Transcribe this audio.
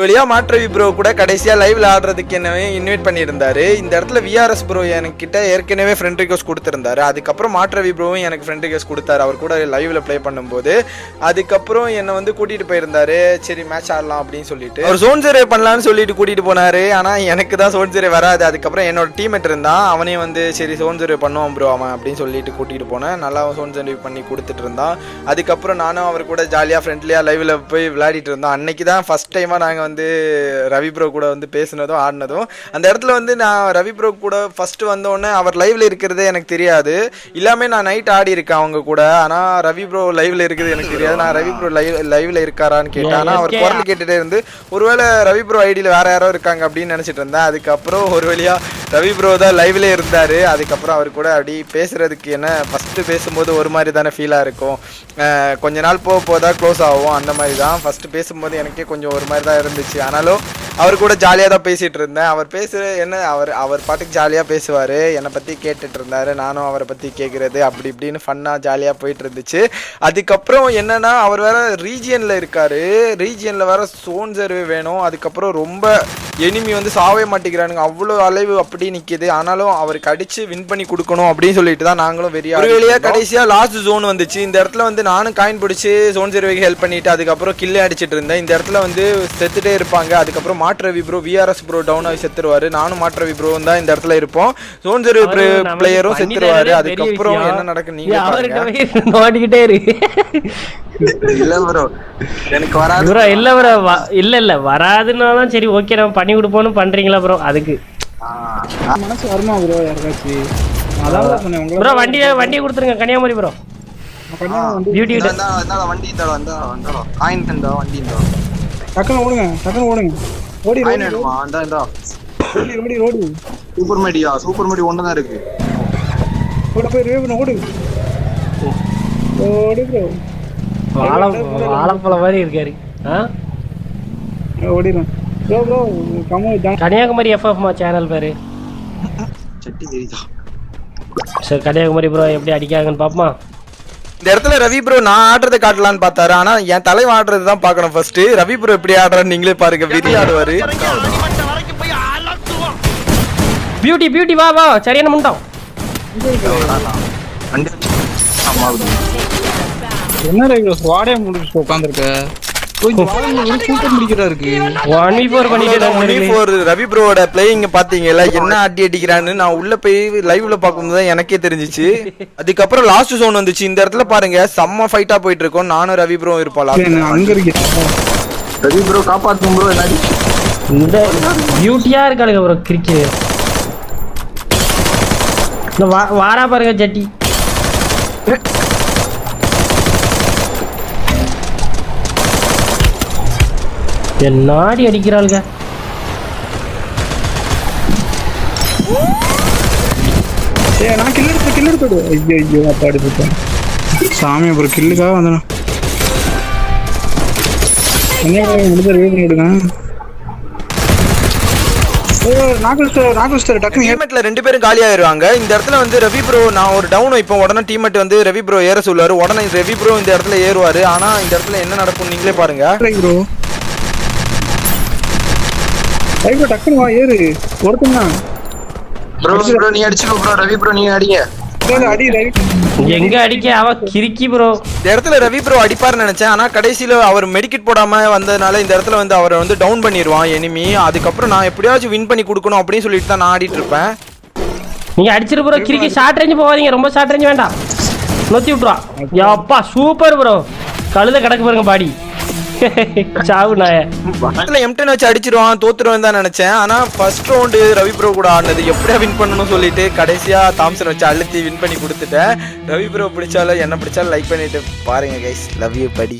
வழியாக வழியா மாற்றவி ப்ரோ கூட கடைசியாக லைவில் ஆடுறதுக்கு என்னவே இன்வைட் பண்ணியிருந்தாரு. இந்த இடத்துல விஆர்எஸ் ப்ரோ எனக்கு கிட்ட ஏற்கனவே ஃப்ரெண்ட் ரிக்வஸ்ட் கொடுத்துருந்தாரு. அதுக்கப்புறம் மாற்றவி ப்ரோவும் எனக்கு ஃப்ரெண்ட் ரிக்வஸ்ட் கொடுத்தாரு. அவர் கூட லைவில் ப்ளே பண்ணும்போது. அதுக்கப்புறம் என்னை வந்து கூட்டிகிட்டு போயிருந்தாரு. சரி மேட்ச் ஆடலாம் அப்படின்னு சொல்லிட்டு. அவர் சோன் ஜெரே பண்ணலான்னு சொல்லிட்டு கூட்டிகிட்டு போனார். ஆனால் எனக்கு தான் சோன் ஜெரே வராது. அதுக்கப்புறம் என்னோட டீம்மேட் இருந்தான். அவனையும் வந்து சரி சோன் ஜெரே பண்ணுவான் ப்ரோ அவன் அப்படின்னு சொல்லிட்டு கூட்டிகிட்டு போனேன். நல்லா சோன் ஜெரே பண்ணி கொடுத்துட்டு இருந்தான். அதுக்கப்புறம் நானும் அவர் கூட ஜாலியாக ஃப்ரெண்ட்லியாக லைவில் போய் விளையாடிட்டு இருந்தோம். அன்னைக்கு தான் ஃபர்ஸ்ட் டைமாக நாங்கள் வந்து ரவி ப்ரோ கூட வந்து பேசினதும் ஆடினதும். அந்த இடத்துல வந்து நான் ரவி ப்ரோ கூட ஃபர்ஸ்ட் வந்தோடனே அவர் லைவ்ல இருக்கிறதே எனக்கு தெரியாது. எல்லாமே நான் நைட் ஆடி இருக்கேன் அவங்க கூட. ஆனால் ரவி ப்ரோ லைவ்ல இருக்கிறது எனக்கு தெரியாது. நான் ரவி ப்ரோ லைவ் லைவ்ல இருக்காரான்னு கேட்டேன். ஆனால் அவர் குரல் கேட்டுட்டே இருந்து ஒருவேளை ரவி ப்ரோ ஐடியில் வேற யாரோ இருக்காங்க அப்படின்னு நினச்சிட்டு இருந்தேன். அதுக்கப்புறம் ஒரு வழியா ரவி ப்ரோ தான் லைவ்ல இருந்தாரு. அதுக்கப்புறம் அவர் கூட அப்படி பேசுறதுக்கு என்ன ஃபர்ஸ்ட் பேசும்போது ஒரு மாதிரி தானே ஃபீலாக இருக்கும். கொஞ்ச நாள் போக போதா க்ளோஸ் ஆகும். அந்த மாதிரி தான். ஃபர்ஸ்ட் பேசும்போது எனக்கே கொஞ்சம் ஒரு மாதிரி தான் இருந்துச்சு. ஆனாலும் அவர் கூட ஜாலியாக தான் பேசிகிட்டு இருந்தேன். அவர் பேசுகிற என்ன அவர் அவர் பாட்டுக்கு ஜாலியாக பேசுவார். என்னை பற்றி கேட்டுட்டு இருந்தார். நானும் அவரை பற்றி கேட்குறது அப்படி இப்படின்னு ஃபன்னாக ஜாலியாக போயிட்டு இருந்துச்சு. அதுக்கப்புறம் என்னென்னா அவர் வேறு ரீஜியனில் இருக்கார். ரீஜியனில் வேறு சோன் சர்வே வேணும். அதுக்கப்புறம் ரொம்ப எனிமி வந்து சாவே மாட்டேங்கிறானுங்க. அவ்வளோ அலைவு அப்படி நிற்கிது ஆனாலும் அவருக்கு அடிச்சு வின் பண்ணி கொடுக்கணும் அப்படின்னு சொல்லிட்டு தான் நாங்களும் வெறியா ஒரு வழியாக கடைசியாக லாஸ்ட் ஜோன் வந்துச்சு. இந்த இடத்துல வந்து நானும் காயின் பிடிச்சி சோன் சர்வேக்கு ஹெல்ப் பண்ணிட்டு அதுக்கப்புறம் கில்லே அடிச்சிட்டு இருந்தேன். இந்த இடத்துல வந்து செத்துட்டே இருப்பாங்க. அதுக்கப்புறம் மாற்றவி ப்ரோ விஆர்எஸ் ப்ரோ டவுன் ஆகி செத்துருவாரு. நானும் மாற்றவி ப்ரோ தான் இந்த இடத்துல இருப்போம். சோன் சர்வே நம்ம பிளேயரும் செத்துருவாரு. அதுக்கப்புறம். என்ன நடக்கும் நீ நீங்க அவர்கிட்ட பாருங்க. போய் நோண்டிக்கிட்டே இருக்கு இல்ல ப்ரோ எனக்கு வராது ப்ரோ இல்ல ப்ரோ இல்ல இல்ல. வராதுன்னாலும் சரி ஓகே நம்ம பண்ணி கொடுப்போம்னு பண்றீங்களா ப்ரோ அதுக்கு. மனசு வருமா ப்ரோ யாருக்காச்சும் அதான் சொன்னேன் ப்ரோ வண்டி வண்டியை கொடுத்துருங்க கன்னியாகுமரி ப்ரோ பியூட்டி வண்டி இந்த வந்தா வந்தா காயின் இந்த வண்டி இந்த. டக்குன்னு ஓடுங்க டக்குன்னு ஓடுங்க. ஓடி ரோடி எடுமா இந்த இந்த. ஓடி ரோடி ரோடி சூப்பர் மெடியா சூப்பர் மெடி ஒன்று தான் இருக்கு. ஓட போய் ரேவன் ஓடு. ஓடு ப்ரோ வாழை வாழைப்பழம் மாதிரி இருக்காரு. ஆ? ஓடிடும் கன்னியாகுமரி எஃப்எஃப்மா சேனல் பேரு. சட்டி தெரியுதா சரி கன்னியாகுமரி ப்ரோ எப்படி அடிக்காங்கன்னு பாப்போமா இந்த இடத்துல ரவி ப்ரோ நான் ஆடுறதை காட்டலான்னு பார்த்தாரு. ஆனா என் தலைவன் ஆடுறது தான் பார்க்கணும் ஃபர்ஸ்ட் ரவி ப்ரோ எப்படி ஆடுறான்னு நீங்களே பாருங்க விரி ஆடுவாரு. பியூட்டி பியூட்டி வா வா. சரியான முண்டம்? என்ன வாடகை முடிச்சு உட்காந்துருக்க ரவி ப்ரோவோட பிளேயிங் பாத்தீங்கல்ல என்ன அடி அடிக்கிறான்னு நான் உள்ள போய் லைவ்ல பார்க்கும்போது தான் எனக்கே தெரிஞ்சிச்சு. அதுக்கப்புறம் லாஸ்ட் ஜோன் வந்துச்சு. இந்த இடத்துல பாருங்க செம்ம ஃபைட்டா போயிட்டு இருக்கோம். நானும் ரவி ப்ரோ. நான் அங்க இருக்கேன். ரவி ப்ரோ காப்பாத்தும் ப்ரோ இந்த பியூட்டியா இருக்காளுங்க ப்ரோ கிரிக்கெட் வாரா பாருங்க ஜட்டி. நாடி அடிக்கிறாளுங்க. ஏய் நான் கில்லு எடுத்து விடு. ஐயோ ஐயோ அப்பாடி போட்டேன் சாமி அப்புறம் கில்லுக்காக வந்தேன். என்ன முடிஞ்ச ரிவ்யூ பண்ணி விடுங்க நாகஸ்டர் நாகஸ்டர் டக்குனு ஏறு. டீம்மேட்ல ரெண்டு பேரும் காலி ஆயிருவாங்க. இந்த இடத்துல வந்து ரவி ப்ரோ நான் ஒரு டவுன் இப்போ உடனே டீம்மேட் வந்து ரவி ப்ரோ ஏற சொல்லுவாரு. உடனே ரவி ப்ரோ இந்த இடத்துல ஏறுவாரு. ஆனா இந்த இடத்துல என்ன நடக்கும் நீங்களே பாருங்க. ரைட் டக்குனு வா ஏறு. ஒருத்தன் தான். ப்ரோ ப்ரோ நீ அடிச்சுக்கோ ப்ரோ ரவி ப்ரோ நீ அடிங்க. எங்க அடிக்க? அவ கிறுக்கி ப்ரோ இந்த இடத்துல ரவி ப்ரோ அடிப்பார்னு நினைச்சேன். ஆனா கடைசியில அவர் மெடிக்கெட் போடாம வந்ததுனால இந்த இடத்துல வந்து அவரை வந்து டவுன் பண்ணிடுவான் எனிமி அதுக்கப்புறம் நான் எப்படியாச்சும் வின் பண்ணி கொடுக்கணும் அப்படின்னு சொல்லிட்டு தான் நான் ஆடிட்டு இருப்பேன். நீங்க அடிச்சிரு ப்ரோ கிறுக்கி ஷார்ட் ரேஞ்ச் போகாதீங்க. ரொம்ப ஷார்ட் ரேஞ்ச் வேண்டாம். நொத்தி விட்டுருவா யப்பா சூப்பர் ப்ரோ கழுத கிடக்கு பாருங்க பாடி. சாவு நாய பக்கத்துல எம்டன் வச்சு அடிச்சிருவான் தோத்துருவேன் தான் நினைச்சேன். ஆனா ஃபர்ஸ்ட் ரவுண்டு ரவி ப்ரோ கூட ஆடினது எப்படியா வின் பண்ணணும்னு சொல்லிட்டு கடைசியா தாம்சன் வச்சு அழுத்தி வின் பண்ணி கொடுத்துட்டேன். ரவி ப்ரோ பிடிச்சாலும் என்ன பிடிச்சாலும் லைக் பண்ணிட்டு பாருங்க கைஸ் லவ் யூ படி